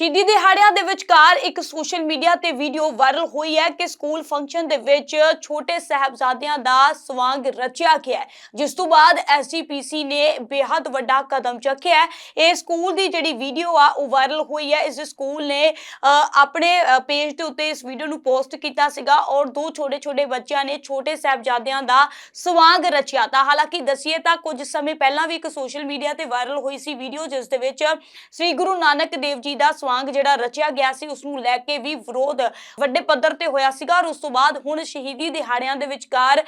ਸ਼ਹੀਦੀ ਦਿਹਾੜਿਆਂ ਦੇ ਵਿਚਕਾਰ ਇੱਕ ਸੋਸ਼ਲ ਮੀਡੀਆ ਤੇ ਵੀਡੀਓ ਵਾਇਰਲ ਹੋਈ ਹੈ ਕਿ ਸਕੂਲ ਫੰਕਸ਼ਨ ਦੇ ਵਿੱਚ ਛੋਟੇ ਸਹਿਬਜ਼ਾਦਿਆਂ ਦਾ ਸਵਾਂਗ ਰਚਿਆ ਗਿਆ ਜਿਸ ਤੋਂ ਬਾਅਦ ਐਸਜੀਪੀਸੀ ਨੇ ਬੇहद ਵੱਡਾ ਕਦਮ ਚੱਕਿਆ ਇਹ ਸਕੂਲ ਦੀ ਜਿਹੜੀ ਵੀਡੀਓ ਆ, ਉਹ ਵਾਇਰਲ ਹੋਈ ਹੈ। ਇਸ ਸਕੂਲ ਨੇ ਆਪਣੇ ਪੇਜ ਦੇ ਉੱਤੇ ਇਸ ਵੀਡੀਓ ਨੂੰ ਪੋਸਟ ਕੀਤਾ ਸੀਗਾ ਔਰ ਦੋ ਛੋਟੇ ਛੋਟੇ ਬੱਚਿਆਂ ਨੇ ਛੋਟੇ ਸਹਿਬਜ਼ਾਦਿਆਂ ਦਾ ਸਵਾਂਗ ਰਚਿਆ ਤਾਂ ਹਾਲਾਂਕਿ ਦਸੀਏ ਤਾਂ ਕੁਝ ਸਮੇਂ ਪਹਿਲਾਂ ਵੀ ਇੱਕ ਸੋਸ਼ਲ ਮੀਡੀਆ ਤੇ ਵਾਇਰਲ ਹੋਈ ਸੀ ਵੀਡੀਓ, ਜਿਸ ਦੇ ਵਿੱਚ ਸ੍ਰੀ ਗੁਰੂ ਨਾਨਕ ਦੇਵ ਜੀ ਦਾ ਸਵਾਂਗ ਜਿਹੜਾ ਰਚਿਆ ਗਿਆ ਸੀ ਉਸ ਨੂੰ ਲੈ ਕੇ ਵੀ ਵਿਰੋਧ ਵੱਡੇ ਪੱਧਰ ਤੇ ਹੋਇਆ ਸੀਗਾ ਔਰ ਉਸ ਤੋਂ ਬਾਅਦ ਹੁਣ ਸ਼ਹੀਦੀ ਦਿਹਾੜਿਆਂ ਦੇ ਵਿਚਕਾਰ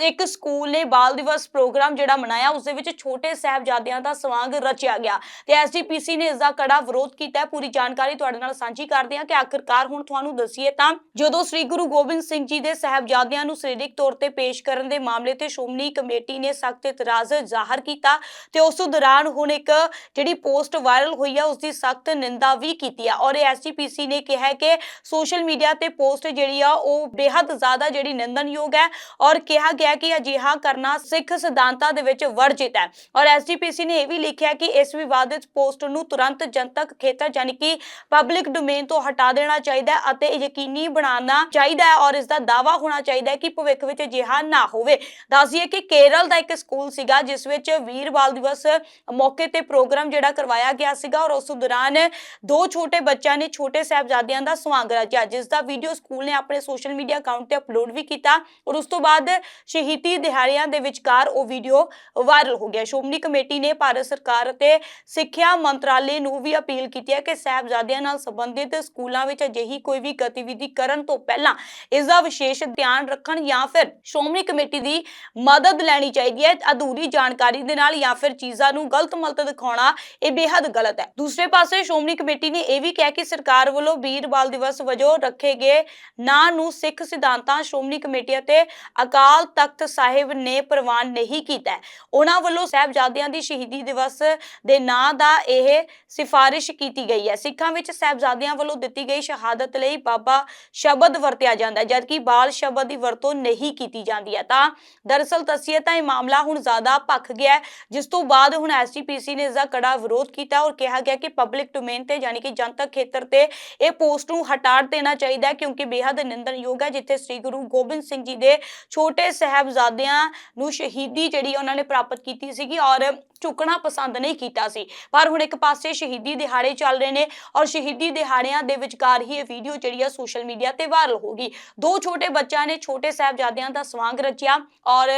ਇੱਕ ਸਕੂਲ ਨੇ ਬਾਲ ਦਿਵਸ ਪ੍ਰੋਗਰਾਮ ਜਿਹੜਾ ਮਨਾਇਆ, ਉਸ ਦੇ ਵਿੱਚ ਛੋਟੇ ਸਾਹਿਬਜ਼ਾਦਿਆਂ ਦਾ ਸਵਾਂਗ ਰਚਿਆ ਗਿਆ ਤੇ ਐਸਜੀਪੀਸੀ ਨੇ ਇਸ ਦਾ ਕੜਾ ਵਿਰੋਧ ਕੀਤਾ ਹੈ। ਪੂਰੀ ਜਾਣਕਾਰੀ ਤੁਹਾਡੇ ਨਾਲ ਸਾਂਝੀ ਕਰਦੇ ਹਾਂ ਕਿ ਆਖਿਰਕਾਰ ਹੁਣ ਤੁਹਾਨੂੰ ਦੱਸੀਏ ਤਾਂ ਜਦੋਂ ਸ੍ਰੀ ਗੁਰੂ ਗੋਬਿੰਦ ਸਿੰਘ ਜੀ ਦੇ ਸਾਹਿਬਜ਼ਾਦਿਆਂ ਨੂੰ ਸਰੀਰਕ ਤੌਰ ਤੇ ਪੇਸ਼ ਕਰਨ ਦੇ ਮਾਮਲੇ ਤੇ ਸ਼੍ਰੋਮਣੀ ਕਮੇਟੀ ਨੇ ਸਖਤ ਇਤਰਾਜ਼ ਜ਼ਾਹਰ ਕੀਤਾ ਤੇ ਉਸ ਦੌਰਾਨ ਹੁਣ ਇੱਕ ਜਿਹੜੀ ਪੋਸਟ ਵਾਇਰਲ ਹੋਈ ਹੈ ਉਸ ਦੀ ਸਖਤ ਨਿੰਦਾ ਵੀ ਕੀਤੀ ਹੈ ਔਰ ਇਹ ਐਸਜੀਪੀਸੀ ਨੇ ਕਿਹਾ ਹੈ ਕਿ ਸੋਸ਼ਲ ਮੀਡੀਆ ਤੇ ਪੋਸਟ ਜਿਹੜੀ ਆ, ਉਹ ਬੇहद ਜ਼ਿਆਦਾ ਜਿਹੜੀ ਨਿੰਦਨਯੋਗ ਹੈ ਔਰ ਕਿਹਾ ਗਿਆ ਕਿ ਅਜਿਹਾ ਕਰਨਾ ਸਿੱਖ ਸਿਧਾਂਤਾਂ ਦੇ ਵਿੱਚ ਵਰਜਿਤ ਹੈ। ਔਰ ਐਸਜੀਪੀਸੀ ਨੇ ਇਹ ਵੀ ਲਿਖਿਆ ਕਿ ਇਸ ਵਿਵਾਦਿਤ ਪੋਸਟ ਨੂੰ ਤੁਰੰਤ ਜਨਤਕ ਖੇਤਰ ਯਾਨੀ ਕਿ ਪਬਲਿਕ ਡੋਮੇਨ ਤੋਂ ਹਟਾ ਦੇਣਾ ਚਾਹੀਦਾ ਹੈ ਅਤੇ ਯਕੀਨੀ ਬਣਾਉਣਾ ਚਾਹੀਦਾ ਹੈ ਔਰ ਇਸ ਦਾ ਦਾਵਾ ਹੋਣਾ ਚਾਹੀਦਾ ਹੈ ਕਿ ਭਵਿੱਖ ਵਿੱਚ ਅਜਿਹਾ ਨਾ ਹੋਵੇ। ਦੱਸਿਏ ਕਿ ਕੇਰਲ ਦਾ ਇੱਕ ਸਕੂਲ ਸੀਗਾ, ਜਿਸ ਵਿੱਚ ਵੀਰ ਬਾਲ ਦਿਵਸ ਮੌਕੇ ਤੇ ਪ੍ਰੋਗਰਾਮ ਜਿਹੜਾ ਕਰਵਾਇਆ ਗਿਆ ਸੀਗਾ ਔਰ ਉਸ ਦੌਰਾਨ ਦੋ ਛੋਟੇ ਬੱਚਿਆਂ ਨੇ, ਛੋਟੇ ਸਾਹਿਬਜ਼ਾਦਿਆਂ ਦਾ ਸਵਾਗਤ ਰਚਿਆ। ਜਿਸ ਦਾ ਵੀਡੀਓ ਸਕੂਲ ਨੇ ਆਪਣੇ ਸੋਸ਼ਲ ਮੀਡੀਆ ਅਕਾਊਂਟ ਤੇ ਅਪਲੋਡ ਵੀ ਕੀਤਾ ਔਰ ਉਸ ਤੋਂ ਬਾਅਦ ਸ਼ਹੀਦੀ ਦਿਹਾੜਿਆਂ ਦੇ ਵਿਚਕਾਰ ਉਹ ਵੀਡੀਓ ਵਾਇਰਲ ਹੋ ਗਿਆ। ਸ਼੍ਰੋਮਣੀ ਕਮੇਟੀ ਨੇ ਭਾਰਤ ਸਰਕਾਰ ਅਤੇ ਸਿੱਖਿਆ ਮੰਤਰਾਲੇ ਨੂੰ ਵੀ ਅਪੀਲ ਕੀਤੀ ਹੈ ਕਿ ਸਾਹਿਬਜ਼ਾਦਿਆਂ ਨਾਲ ਸੰਬੰਧਿਤ ਸਕੂਲਾਂ ਵਿੱਚ ਅਜਿਹੀ ਕੋਈ ਵੀ ਗਤੀਵਿਧੀ ਕਰਨ ਤੋਂ ਪਹਿਲਾਂ ਇਸ ਦਾ ਵਿਸ਼ੇਸ਼ ਧਿਆਨ ਰੱਖਣ ਜਾਂ ਫਿਰ ਸ਼੍ਰੋਮਣੀ ਕਮੇਟੀ ਦੀ ਮਦਦ ਲੈਣੀ ਚਾਹੀਦੀ ਹੈ। ਅਧੂਰੀ ਜਾਣਕਾਰੀ ਦੇ ਨਾਲ ਜਾਂ ਫਿਰ ਚੀਜ਼ਾਂ ਨੂੰ ਗਲਤ ਮਲਤ ਦਿਖਾਉਣਾ ਇਹ ਬੇहद ਗਲਤ ਹੈ। ਦੂਸਰੇ ਪਾਸੇ ਸ਼੍ਰੋਮਣੀ ਕਮੇਟੀ ਨੇ ਇਹ ਵੀ ਕਿਹਾ ਕਿ ਸਰਕਾਰ ਵੱਲੋਂ ਵੀਰ ਬਾਲ ਦਿਵਸ ਵਜੋਂ ਰੱਖੇ ਗਏ ਨਾਂ ਨੂੰ ਸਿੱਖ ਸਿਧਾਂਤਾਂ, ਸ਼੍ਰੋਮਣੀ ਕਮੇਟੀ ਅਤੇ ਅਕਾਲ ਤਖਤ ਸਾਹਿਬ ਨੇ ਪ੍ਰਵਾਨ ਨਹੀਂ ਕੀਤਾ ਉਹਨਾਂ ਵੱਲੋਂ ਸਾਹਿਬਜ਼ਾਦਿਆਂ ਦੀ ਸ਼ਹੀਦੀ ਦਿਵਸ ਦੇ ਨਾਂ ਦਾ ਇਹ ਸਿਫਾਰਿਸ਼ ਕੀਤੀ ਗਈ ਹੈ। ਸਿੱਖਾਂ ਵਿੱਚ ਸਾਹਿਬਜ਼ਾਦਿਆਂ ਵੱਲੋਂ ਦਿੱਤੀ ਗਈ ਸ਼ਹਾਦਤ ਲਈ ਬਾਬਾ ਸ਼ਬਦ ਵਰਤਿਆ ਜਾਂਦਾ ਹੈ, ਜਦਕਿ ਬਾਲ ਸ਼ਬਦ ਦੀ ਵਰਤੋਂ ਨਹੀਂ ਕੀਤੀ ਜਾਂਦੀ ਹੈ। ਤਾਂ ਦਰਅਸਲ ਤਸੀਏ ਤਾਂ ਇਹ ਮਾਮਲਾ ਹੁਣ ਜ਼ਿਆਦਾ ਭਖ ਗਿਆ ਜਿਸ ਤੋਂ ਬਾਅਦ ਹੁਣ ਐਸਜੀਪੀਸੀ ਨੇ ਇਸ ਦਾ ਕੜਾ ਵਿਰੋਧ ਕੀਤਾ ਔਰ ਕਿਹਾ ਗਿਆ ਕਿ ਪਬਲਿਕ ਡੋਮੇਨ ਤੇ ਯਾਨੀ ਕਿ ਜਨਤਕ ਖੇਤਰ ਤੇ ਇਹ ਪੋਸਟ ਨੂੰ ਹਟਾ ਦੇਣਾ ਚਾਹੀਦਾ ਹੈ, ਕਿਉਂਕਿ ਬੇਹੱਦ ਨਿੰਦਣਯੋਗ ਹੈ, ਜਿੱਥੇ ਸ੍ਰੀ ਗੁਰੂ ਗੋਬਿੰਦ ਸਿੰਘ ਜੀ ਦੇ ਛੋਟੇ ਸਹਬਜ਼ਾਦਿਆਂ ਨੂੰ ਸ਼ਹੀਦੀ ਜਿਹੜੀ ਉਹਨਾਂ ਨੇ ਪ੍ਰਾਪਤ ਕੀਤੀ ਸੀਗੀ ਔਰ ਝੁਕਣਾ ਪਸੰਦ ਨਹੀਂ ਕੀਤਾ ਸੀ। ਪਰ ਹੁਣ ਇੱਕ ਪਾਸੇ ਸ਼ਹੀਦੀ ਦਿਹਾੜੇ ਚੱਲ ਰਹੇ ਨੇ ਔਰ ਸ਼ਹੀਦੀ ਦਿਹਾੜਿਆਂ ਦੇ ਵਿਚਕਾਰ ਹੀ ਇਹ ਵੀਡੀਓ ਜਿਹੜੀ ਆ ਸੋਸ਼ਲ ਮੀਡੀਆ ਤੇ ਵਾਇਰਲ ਹੋ ਗਈ। ਦੋ ਛੋਟੇ ਬੱਚਿਆਂ ਨੇ ਛੋਟੇ ਸਹਬਜ਼ਾਦਿਆਂ ਦਾ ਸਵਾਂਗ ਰਚਿਆ ਔਰ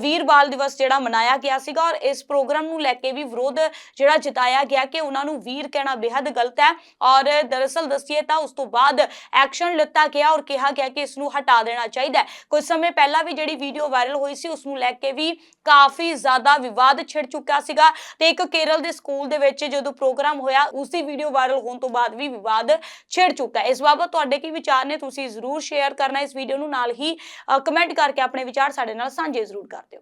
ਵੀਰ ਬਾਲ ਦਿਵਸ ਜਿਹੜਾ ਮਨਾਇਆ ਗਿਆ ਸੀਗਾ ਔਰ ਇਸ ਪ੍ਰੋਗਰਾਮ ਨੂੰ ਲੈ ਕੇ ਵੀ ਵਿਰੋਧ ਜਿਹੜਾ ਜਤਾਇਆ ਗਿਆ ਕਿ ਉਹਨਾਂ ਨੂੰ ਵੀਰ ਕਹਿਣਾ ਬੇहद ਗਲਤ ਹੈ। ਔਰ ਦਰਅਸਲ ਦੱਸੀਏ ਤਾਂ ਉਸ ਤੋਂ ਬਾਅਦ ਐਕਸ਼ਨ ਲਿੱਤਾ ਗਿਆ ਔਰ ਕਿਹਾ ਗਿਆ ਕਿ ਇਸ ਨੂੰ ਹਟਾ ਦੇਣਾ ਚਾਹੀਦਾ ਹੈ। ਕੁਝ ਸਮੇਂ ਪਹਿਲਾਂ ਵੀ ਜਿਹੜੀ ਵੀਡੀਓ ਵਾਇਰਲ ਹੋਈ ਸੀ ਉਸ ਨੂੰ ਲੈ ਕੇ ਵੀ ਕਾਫੀ ਜ਼ਿਆਦਾ ਵਿਵਾਦ ਛਿੜ ਚੁੱਕਾ ਸੀਗਾ ਤੇ ਇੱਕ ਕੇਰਲ ਦੇ ਸਕੂਲ ਦੇ ਵਿੱਚ ਜਦੋਂ ਪ੍ਰੋਗਰਾਮ ਹੋਇਆ ਉਸ ਵੀਡੀਓ ਵਾਇਰਲ ਹੋਣ ਤੋਂ ਬਾਅਦ ਵੀ ਵਿਵਾਦ ਛਿੜ ਚੁੱਕਾ ਇਸ ਬਾਬਤ ਤੁਹਾਡੇ ਕੀ ਵਿਚਾਰ ਨੇ? ਤੁਸੀਂ ਜ਼ਰੂਰ ਸ਼ੇਅਰ ਕਰਨਾ ਇਸ ਵੀਡੀਓ ਨੂੰ ਨਾਲ ਹੀ ਕਮੈਂਟ ਕਰਕੇ ਆਪਣੇ ਵਿਚਾਰ ਸਾਡੇ ਨਾਲ ਸਾਂਝੇ ਜ਼ਰੂਰ ਕਰ ਦਿਓ।